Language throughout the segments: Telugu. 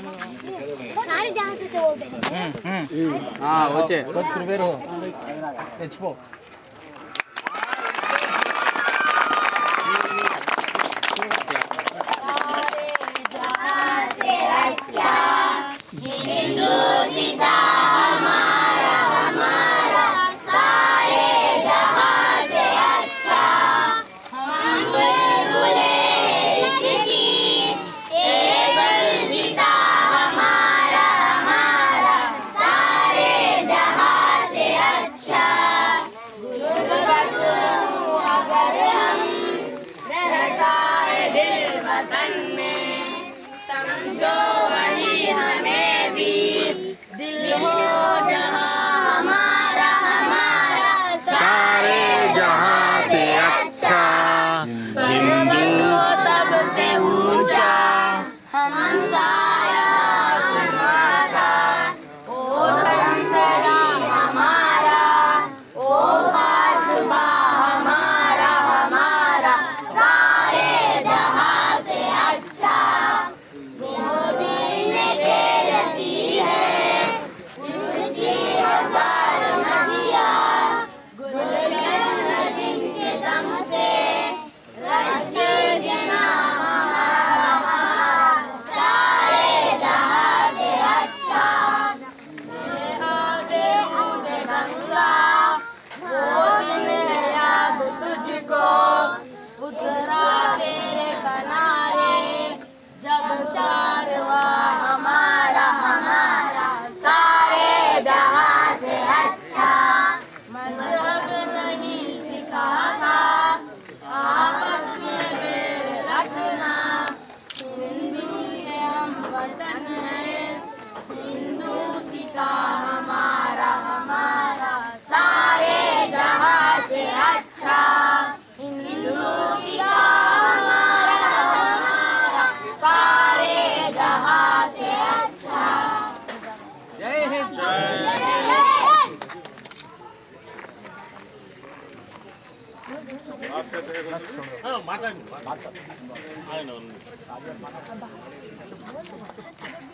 सारे जहाँ से तो वो हाँ वो चे बस प्रिपेयर हो एच पो सारे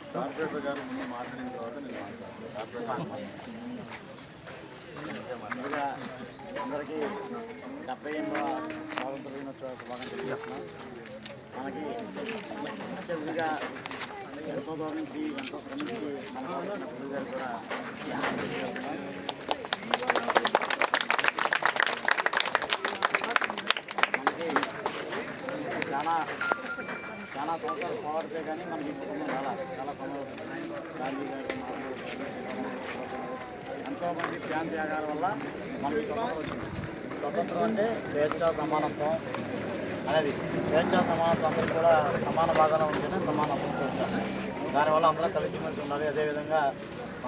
కార్పొరేటర్ గారు ముందు మాట్లాడిన తర్వాత నేను ముందుగా అందరికీ డెబ్బై ఎనిమిదవ స్వాతంత్ర దినోత్సవ శుభాకాంక్షలు తెలియజేస్తున్నాం మనకి ముఖ్యంగా ఎంతో దూరం నుంచి ఎంతో శ్రమించి మన గారు కూడా చాలా సంవత్సరాలు పోరాడితే కానీ మనకి ఈ కుటుంబం చాలా చాలా సమయం గాంధీ గారు ఎంతోమంది ధ్యాన త్యాగాల వల్ల మనకి స్వతంత్రం వచ్చింది. స్వతంత్రం అంటే స్వేచ్ఛ సమానత్వం అనేది. స్వేచ్ఛ సమానత్వం అందరూ కూడా సమాన భాగంలో ఉంటేనే సమాన వచ్చారు దానివల్ల అందరూ కలిసిమెలిసి ఉండాలి. అదేవిధంగా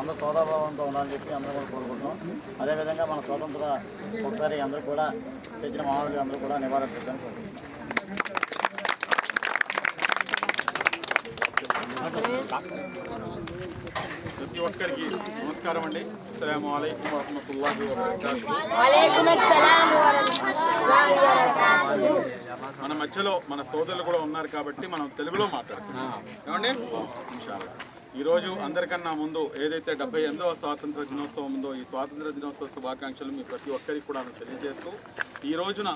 అందరూ సోదాభావంతో ఉండాలని చెప్పి అందరూ కూడా కోరుకుంటున్నాం. అదేవిధంగా మన స్వతంత్ర ఒకసారి అందరూ కూడా తెచ్చిన మానవులు అందరూ కూడా నివారణ చేద్దాం ప్రతి ఒక్కరికి నమస్కారం అండి. అస్సలం అయికం వరహమతుల్లాహి మన మధ్యలో మన సోదరులు కూడా ఉన్నారు కాబట్టి మనం తెలుగులో మాట్లాడుతున్నాం ఏమండి? ఈరోజు అందరికన్నా ముందు ఏదైతే డెబ్బై ఎనిమిదవ స్వాతంత్ర దినోత్సవం ఉందో ఈ స్వాతంత్ర దినోత్సవ శుభాకాంక్షలు మీ ప్రతి ఒక్కరికి కూడా తెలియజేస్తూ ఈ రోజున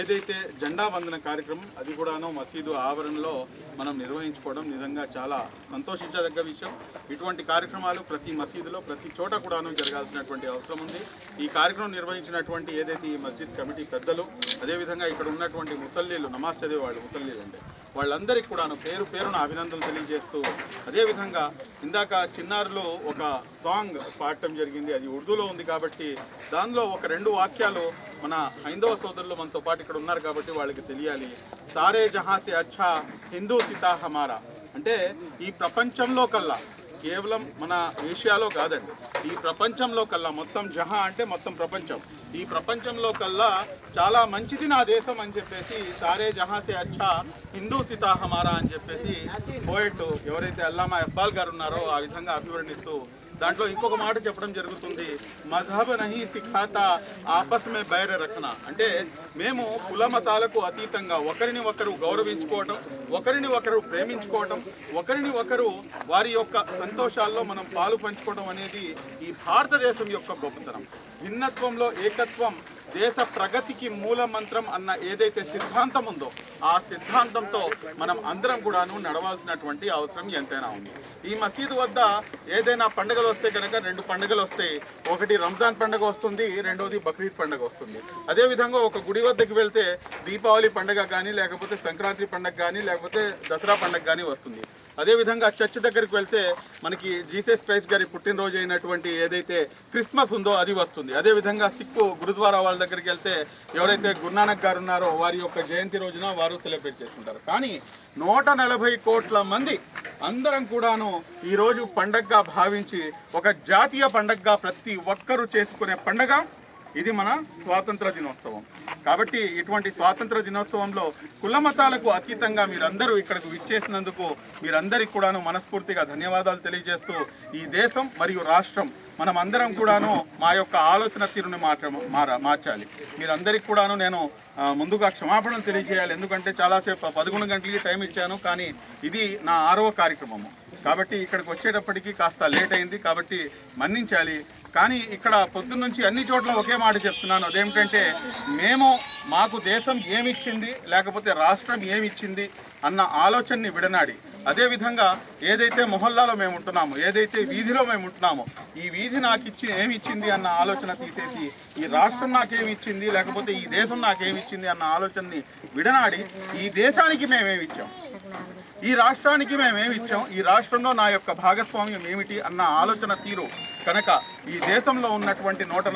ఏదైతే జెండా వందన కార్యక్రమం అది కూడాను మసీదు ఆవరణలో మనం నిర్వహించుకోవడం నిజంగా చాలా సంతోషించదగ్గ విషయం. ఇటువంటి కార్యక్రమాలు ప్రతి మసీదులో ప్రతి చోట కూడాను జరగాల్సినటువంటి అవసరం ఉంది. ఈ కార్యక్రమం నిర్వహించినటువంటి ఏదైతే ఈ మస్జిద్ కమిటీ పెద్దలు అదేవిధంగా ఇక్కడ ఉన్నటువంటి ముసల్లీలు నమాజ్ చదివేవాళ్ళు ముసల్లీలు అంటే వాళ్ళందరికీ కూడాను పేరు పేరున అభినందనలు తెలియజేస్తూ అదేవిధంగా ఇందాక చిన్నారులో ఒక సాంగ్ పాడటం జరిగింది అది ఉర్దూలో ఉంది కాబట్టి దానిలో ఒక రెండు వాక్యాలు మన హైందవ సోదరులు మనతో పాటు ఇక్కడ ఉన్నారు కాబట్టి వాళ్ళకి తెలియాలి. సారే జహాసే అచ్చా హిందూ సితా హమారా అంటే ఈ ప్రపంచంలో కల్లా కేవలం మన ఏషియాలో కాదండి ఈ ప్రపంచంలో కల్లా మొత్తం జహా అంటే మొత్తం ప్రపంచం. ఈ ప్రపంచంలో కల్లా చాలా మంచిది నా దేశం అని చెప్పేసి సారే జహాసే అచ్చా హిందూ సితా హమారా అని చెప్పేసి పోయట్ ఎవరైతే అల్లామా ఇక్బాల్ గారు ఉన్నారో ఆ విధంగా అభివర్ణిస్తూ దాంట్లో ఇంకొక మాట చెప్పడం జరుగుతుంది. మజహబ్ నహి సిఖాత ఆపస్ మే బైర రఖన. అంటే మేము కుల మతాలకు అతీతంగా ఒకరిని ఒకరు గౌరవించుకోవటం ఒకరిని ఒకరు ప్రేమించుకోవటం ఒకరిని ఒకరు వారి యొక్క సంతోషాల్లో మనం పాలు పంచుకోవడం అనేది ఈ భారతదేశం యొక్క గొప్పతనం. భిన్నత్వంలో ఏకత్వం దేశ ప్రగతికి మూల మంత్రం అన్న ఏదైతే సిద్ధాంతం ఉందో ఆ సిద్ధాంతంతో మనం అందరం కూడాను నడవాల్సినటువంటి అవసరం ఎంతైనా ఉంది. ఈ మసీదు వద్ద ఏదైనా పండుగలు వస్తే కనుక రెండు పండుగలు వస్తాయి ఒకటి రంజాన్ పండుగ వస్తుంది రెండోది బక్రీద్ పండుగ వస్తుంది. అదేవిధంగా ఒక గుడి వద్దకు వెళ్తే దీపావళి పండుగ కానీ లేకపోతే సంక్రాంతి పండుగ కానీ లేకపోతే దసరా పండుగ కానీ వస్తుంది. అదేవిధంగా చర్చ్ దగ్గరికి వెళ్తే మనకి జీసస్ క్రైస్ట్ గారి పుట్టినరోజు అయినటువంటి ఏదైతే క్రిస్మస్ ఉందో అది వస్తుంది. అదేవిధంగా సిక్కు గురుద్వారా వాళ్ళ దగ్గరికి వెళ్తే ఎవరైతే గురునానక్ గారు ఉన్నారో వారి యొక్క జయంతి రోజున వారు సెలబ్రేట్ చేసుకుంటారు. కానీ నూట నలభై కోట్ల మంది అందరం కూడాను ఈరోజు పండగగా భావించి ఒక జాతీయ పండగగా ప్రతి ఒక్కరూ చేసుకునే పండగ ఇది మన స్వాతంత్ర దినోత్సవం. కాబట్టి ఇటువంటి స్వాతంత్ర దినోత్సవంలో కుల మతాలకు అతీతంగా మీరందరూ ఇక్కడకు విచ్చేసినందుకు మీరందరికీ కూడాను మనస్ఫూర్తిగా ధన్యవాదాలు తెలియజేస్తూ ఈ దేశం మరియు రాష్ట్రం మనం అందరం కూడాను మా యొక్క ఆలోచన తీరుని మార్చ మార మార్చాలి. మీరందరికీ కూడాను నేను ముందుగా క్షమాపణలు తెలియజేయాలి. ఎందుకంటే చాలాసేపు పదకొండు గంటలకి టైం ఇచ్చాను కానీ ఇది నా ఆరవ కార్యక్రమము. కాబట్టి ఇక్కడికి వచ్చేటప్పటికి కాస్త లేట్ అయింది. కాబట్టి మన్నించాలి. కానీ ఇక్కడ పొద్దున్న నుంచి అన్ని చోట్ల ఒకే మాట చెప్తున్నాను. అదేమిటంటే మేము మాకు దేశం ఏమిచ్చింది లేకపోతే రాష్ట్రం ఏమిచ్చింది అన్న ఆలోచనని విడనాడి. అదేవిధంగా ఏదైతే మొహల్లాలో మేము ఉంటున్నామో ఏదైతే వీధిలో మేము ఉంటున్నామో ఈ వీధి నాకు ఇచ్చి ఏమి ఇచ్చింది అన్న ఆలోచన తీసేసి ఈ రాష్ట్రం నాకేమిచ్చింది లేకపోతే ఈ దేశం నాకేమిచ్చింది అన్న ఆలోచనని విడనాడి ఈ దేశానికి మేమేమి ఇచ్చాం ఈ రాష్ట్రానికి మేమేమి ఇచ్చాం? ఈ రాష్ట్రంలో నా యొక్క భాగస్వామ్యం ఏమిటి? అన్న ఆలోచన తీరు కనుక ఈ దేశంలో ఉన్నటువంటి నూట